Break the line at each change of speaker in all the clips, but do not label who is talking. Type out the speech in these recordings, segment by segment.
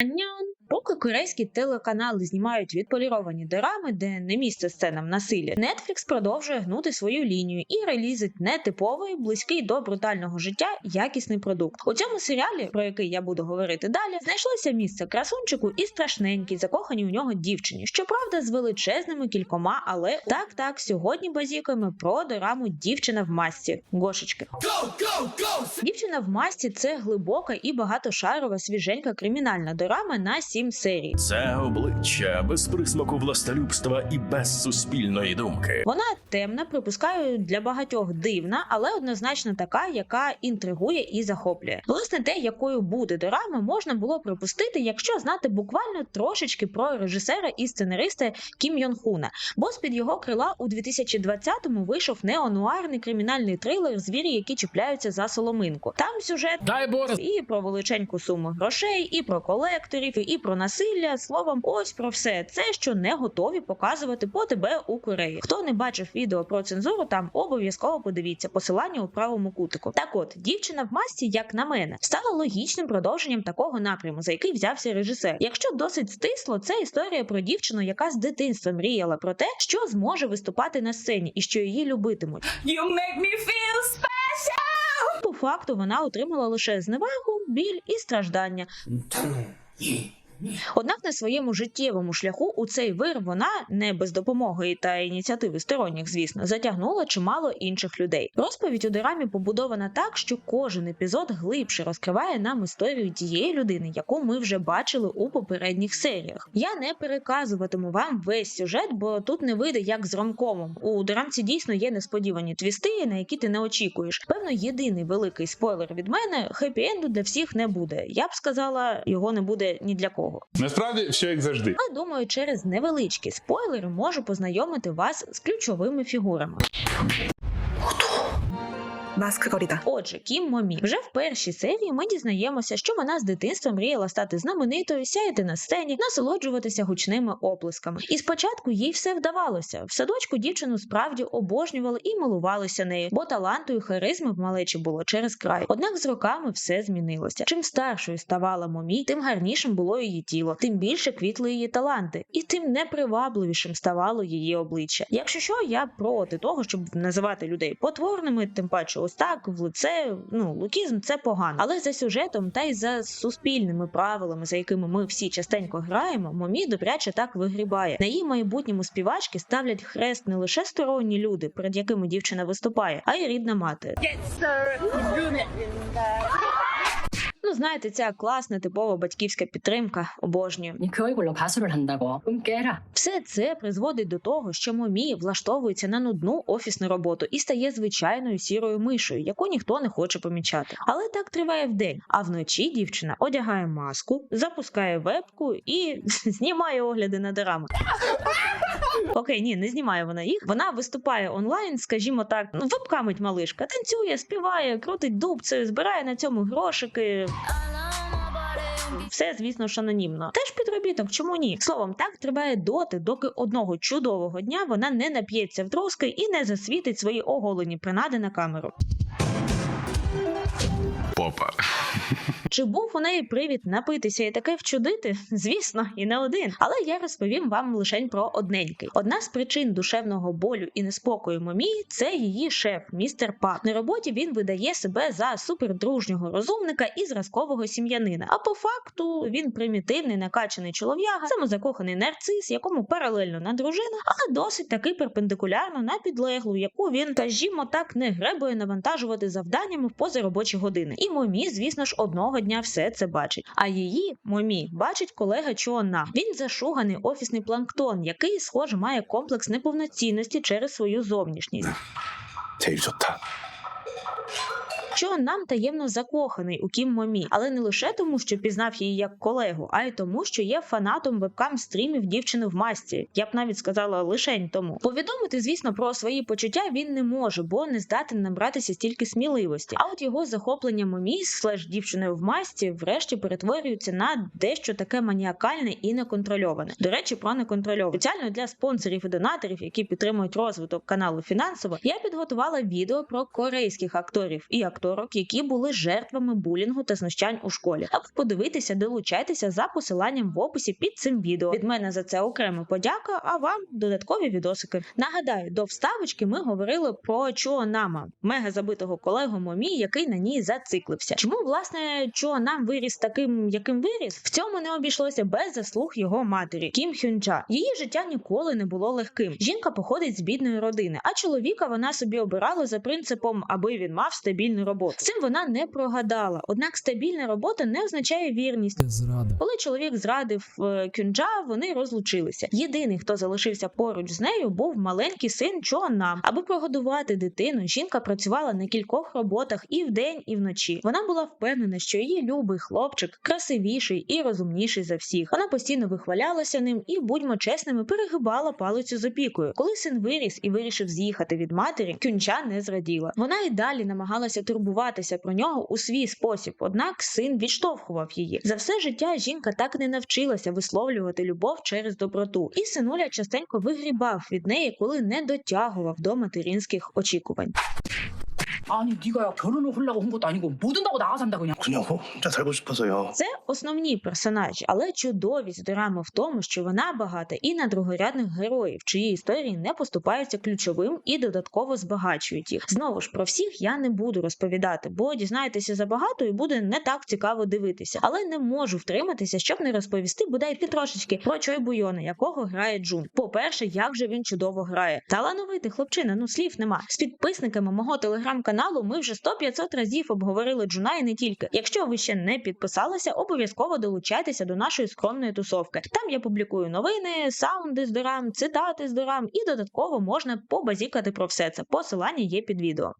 Аньон. Поки корейські телеканали знімають відполіровані дорами, де не місце сценам насилля, Netflix продовжує гнути свою лінію і релізить нетиповий, близький до брутального життя якісний продукт. У цьому серіалі, про який я буду говорити далі, знайшлося місце красунчику і страшненькій, закоханій у нього дівчині. Щоправда, з величезними кількома, але так, так, сьогодні базікуємо про дораму Дівчина в масці Гошечки. Дівчина в масці це глибока і багатошарова свіженька кримінальна дорама на сім серій.
Це обличчя без присмаку властолюбства і без суспільної думки.
Вона темна, припускаю, для багатьох дивна, але однозначно така, яка інтригує і захоплює. Власне, те, якою буде дорама, можна було припустити, якщо знати буквально трошечки про режисера і сценариста Кім Йон Хуна. Бо з під його крила у 2020-му вийшов неонуарний кримінальний трилер Звірі, які чіпляються за соломинку. Там сюжет
Дай Боже.
і про величеньку суму грошей, і про колекторів, і про насилля. Словом, ось про все це, що не готові показувати по тебе у Кореї. Хто не бачив відео про цензуру, там обов'язково подивіться посилання у правому кутику. Так от, дівчина в масці, як на мене, стала логічним продовженням такого напряму, за який взявся режисер. Якщо досить стисло, це історія про дівчину, яка з дитинства мріяла про те, що зможе виступати на сцені і що її любитимуть.
You make me feel special.
По факту вона отримала лише зневагу, біль і страждання. Однак на своєму життєвому шляху у цей вир вона не без допомоги та ініціативи сторонніх, звісно, затягнула чимало інших людей. Розповідь у дорамі побудована так, що кожен епізод глибше розкриває нам історію тієї людини, яку ми вже бачили у попередніх серіях. Я не переказуватиму вам весь сюжет, бо тут не вийде як з ромкомом. У дорамці дійсно є несподівані твісти, на які ти не очікуєш. Певно, єдиний великий спойлер від мене хеппі-енду для всіх не буде. Я б сказала, його не буде ні для кого.
Насправді все як завжди.
А думаю, через невеличкі спойлери можу познайомити вас з ключовими фігурами
нас короліта.
Отже, Кім Момі. Вже в першій серії ми дізнаємося, що вона з дитинства мріяла стати знаменитою, сяяти на сцені, насолоджуватися гучними оплесками. І спочатку їй все вдавалося. В садочку дівчину справді обожнювали і милувалися нею, бо таланту і харизми в малечі було через край. Однак з роками все змінилося. Чим старшою ставала момі, тим гарнішим було її тіло, тим більше квітли її таланти, і тим непривабливішим ставало її обличчя. Якщо що, я проти того, щоб називати людей потворними, тим паче ось так в лице. Ну лукізм це погано. Але за сюжетом та й за суспільними правилами, за якими ми всі частенько граємо, момі добряче так вигрібає. На її майбутньому співачки ставлять хрест не лише сторонні люди, перед якими дівчина виступає, а й рідна мати. Ну, знаєте, ця класна типова батьківська підтримка обожнюю. Все це призводить до того, що момі влаштовується на нудну офісну роботу і стає звичайною сірою мишою, яку ніхто не хоче помічати. Але так триває вдень. А вночі дівчина одягає маску, запускає вебку і знімає огляди на дорами. Окей, ні, не знімає вона їх. Вона виступає онлайн, скажімо так, ну, вебкамить малишка, танцює, співає, крутить дубцею, збирає на цьому грошики. Все, звісно ж, анонімно. Теж підробіток, чому ні? Словом, так триває доти, доки одного чудового дня вона не нап'ється в троски і не засвітить свої оголені принади на камеру.
Попа.
Чи був у неї привід напитися і таке вчудити? Звісно, і не один. Але я розповім вам лише про одненький. Одна з причин душевного болю і неспокою Момії – це її шеф, містер Пак. На роботі він видає себе за супердружнього розумника і зразкового сім'янина. А по факту він примітивний, накачаний чолов'яга, самозакоханий нарцис, якому паралельно на дружина, але досить таки перпендикулярно на підлеглу, яку він, скажімо так, не гребує навантажувати завданнями в позаробочі години. І Момі, звісно ж, одного дня все це бачить. А її Момі бачить колега Чона. Він зашуганий офісний планктон, який, схоже, має комплекс неповноцінності через свою зовнішність що нам таємно закоханий у Кім Момі, але не лише тому, що пізнав її як колегу, а й тому, що є фанатом вебкам стрімів дівчини в масці. Я б навіть сказала лишень тому. Повідомити, звісно, про свої почуття він не може, бо не здатен набратися стільки сміливості. А от його захоплення момі слеж дівчиною в масці, врешті перетворюється на дещо таке маніакальне і неконтрольоване. До речі, про неконтрольоване. Спеціально для спонсорів і донаторів, які підтримують розвиток каналу фінансово, я підготувала відео про корейських акторів і акторів акторок, які були жертвами булінгу та знущань у школі. Аби подивитися, долучайтеся за посиланням в описі під цим відео. Від мене за це окрема подяка, а вам додаткові відосики. Нагадаю, до вставочки ми говорили про Чуонама, мега забитого колегу Момі, який на ній зациклився. Чому власне Чуонам виріс таким, яким виріс? В цьому не обійшлося без заслуг його матері Кім Хюнча. Її життя ніколи не було легким. Жінка походить з бідної родини, а чоловіка вона собі обирала за принципом, аби він мав стабільну роботу. З Цим вона не прогадала. Однак стабільна робота не означає вірність.
Зрада.
Коли чоловік зрадив е, Кюнджа, вони розлучилися. Єдиний, хто залишився поруч з нею, був маленький син Чоанам. Аби прогодувати дитину, жінка працювала на кількох роботах і вдень, і вночі. Вона була впевнена, що її любий хлопчик красивіший і розумніший за всіх. Вона постійно вихвалялася ним і, будьмо чесними, перегибала палицю з опікою. Коли син виріс і вирішив з'їхати від матері, Кюнча не зраділа. Вона й далі намагалася турбуватися про нього у свій спосіб, однак син відштовхував її. За все життя жінка так не навчилася висловлювати любов через доброту, і синуля частенько вигрібав від неї, коли не дотягував до материнських очікувань.
아니 네가 결혼을 하려고 한 것도 아니고 뭐 든다고 나가 산다 그냥
그냥 혼자 살고 싶어서요.
Це основні персонажі, але чудовість драми в тому, що вона багата і на другорядних героїв, чиї історії не поступаються ключовим і додатково збагачують їх. Знову ж про всіх я не буду розповідати, бо дізнаєтеся забагато і буде не так цікаво дивитися. Але не можу втриматися, щоб не розповісти бодай ти трошечки про Чой Буйона, якого грає Джун. По-перше, як же він чудово грає. Талановитий хлопчина, ну слів нема. З підписниками мого телеграм-каналу ми вже 100-500 разів обговорили Джуна і не тільки. Якщо ви ще не підписалися, обов'язково долучайтеся до нашої скромної тусовки. Там я публікую новини, саунди з дорам, цитати з дорам, і додатково можна побазікати про все це. Посилання є під відео.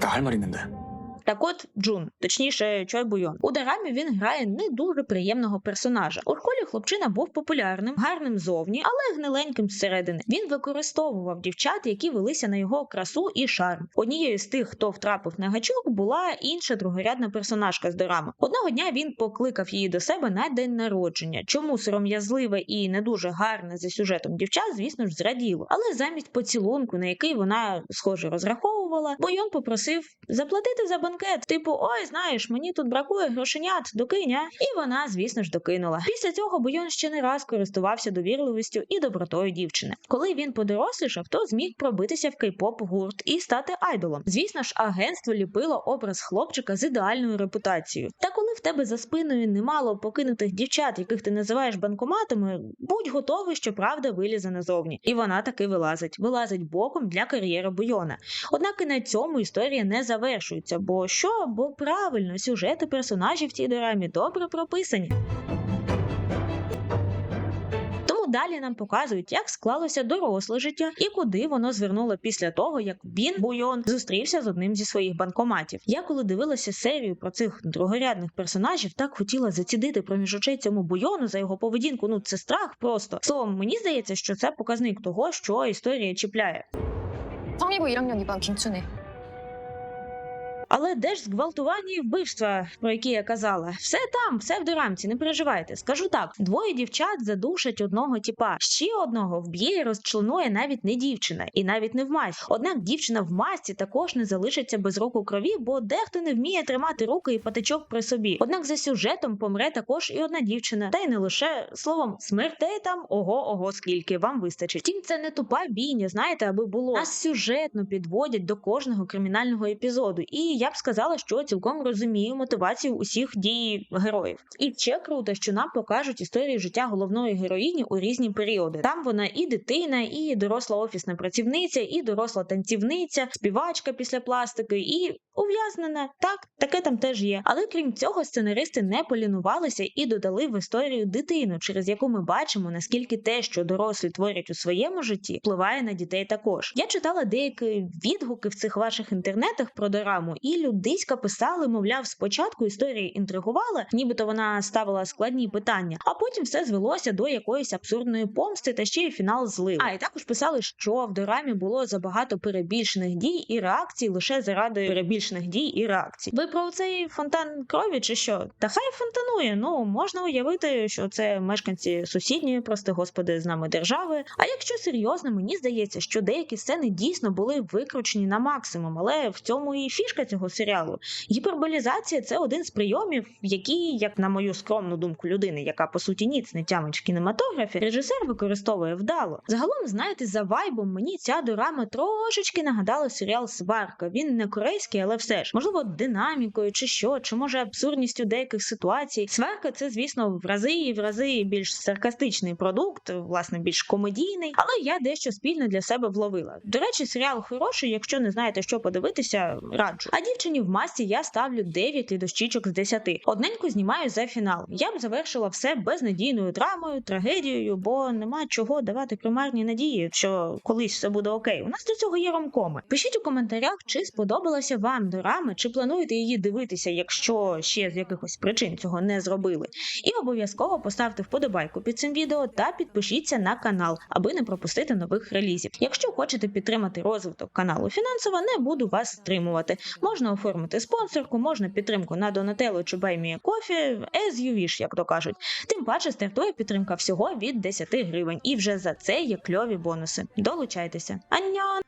나 할 말 있는데.
Так от Джун, точніше, Чой Буйон. У Дарамі він грає не дуже приємного персонажа. У школі хлопчина був популярним, гарним зовні, але гниленьким зсередини. Він використовував дівчат, які велися на його красу і шарм. Однією з тих, хто втрапив на гачок, була інша другорядна персонажка з Дорами. Одного дня він покликав її до себе на день народження. Чому сором'язливе і не дуже гарне за сюжетом дівча, звісно ж, зраділо. Але замість поцілунку, на який вона схоже розраховувала, Бойон попросив заплатити за банкет. Типу, ой, знаєш, мені тут бракує грошенят, докинь, а?» І вона, звісно ж, докинула. Після цього Бойон ще не раз користувався довірливістю і добротою дівчини. Коли він подорослішав, то зміг пробитися в кей-поп гурт і стати айдолом. Звісно ж, агентство ліпило образ хлопчика з ідеальною репутацією. Та коли в тебе за спиною немало покинутих дівчат, яких ти називаєш банкоматами, будь готовий, що правда вилізе назовні. І вона таки вилазить. Вилазить боком для кар'єри Бойона. Однак і на цьому історія не завершується, бо що? Бо правильно, сюжети персонажів в цій дорамі добре прописані. Тому далі нам показують, як склалося доросле життя і куди воно звернуло після того, як Бін Буйон зустрівся з одним зі своїх банкоматів. Я коли дивилася серію про цих другорядних персонажів, так хотіла зацідити проміж очей цьому Буйону за його поведінку. Ну це страх просто. Словом, мені здається, що це показник того, що історія чіпляє.
성리고 1학년 2반 김춘혜.
Але де ж зґвалтування і вбивства, про які я казала? Все там, все в дорамці, не переживайте. Скажу так: двоє дівчат задушать одного тіпа, ще одного вб'є і розчленує навіть не дівчина, і навіть не в масці. Однак дівчина в масці також не залишиться без рук у крові, бо дехто не вміє тримати руки і патичок при собі. Однак за сюжетом помре також і одна дівчина, та й не лише словом, смертей там ого ого скільки вам вистачить. Втім, це не тупа бійня, знаєте, аби було нас сюжетно підводять до кожного кримінального епізоду. І я б сказала, що цілком розумію мотивацію усіх дій героїв. І ще круто, що нам покажуть історію життя головної героїні у різні періоди. Там вона і дитина, і доросла офісна працівниця, і доросла танцівниця, співачка після пластики, і ув'язнена. Так, таке там теж є. Але крім цього, сценаристи не полінувалися і додали в історію дитину, через яку ми бачимо, наскільки те, що дорослі творять у своєму житті, впливає на дітей також. Я читала деякі відгуки в цих ваших інтернетах про дораму, і людиська писали, мовляв, спочатку історія інтригувала, нібито вона ставила складні питання, а потім все звелося до якоїсь абсурдної помсти та ще й фінал злив. А і також писали, що в дорамі було забагато перебільшених дій і реакцій лише заради перебільшених дій і реакцій. Ви про цей фонтан крові чи що? Та хай фонтанує. Ну можна уявити, що це мешканці сусідньої, прости господи, з нами держави. А якщо серйозно, мені здається, що деякі сцени дійсно були викручені на максимум, але в цьому і фішка цього серіалу. Гіперболізація це один з прийомів, який, як на мою скромну думку людини, яка по суті ніц не тямить кінематографі, режисер використовує вдало. Загалом, знаєте, за вайбом мені ця дорама трошечки нагадала серіал Сварка. Він не корейський, але все ж можливо динамікою чи що, чи може абсурдністю деяких ситуацій. Сварка це, звісно, в рази і в рази більш саркастичний продукт, власне, більш комедійний, але я дещо спільне для себе вловила. До речі, серіал хороший, якщо не знаєте, що подивитися, раджу. А дівчині в масці я ставлю 9 лідощічок з 10. Одненько знімаю за фінал. Я б завершила все безнадійною драмою, трагедією, бо нема чого давати примарні надії, що колись все буде окей. У нас до цього є ромкоми. Пишіть у коментарях, чи сподобалася вам дорама, чи плануєте її дивитися, якщо ще з якихось причин цього не зробили. І обов'язково поставте вподобайку під цим відео та підпишіться на канал, аби не пропустити нових релізів. Якщо хочете підтримати розвиток каналу фінансово, не буду вас стримувати. Можна оформити спонсорку, можна підтримку на Donatello чи Кофі, as you wish, як то кажуть. Тим паче стартує підтримка всього від 10 гривень, і вже за це є кльові бонуси. Долучайтеся. Аньон!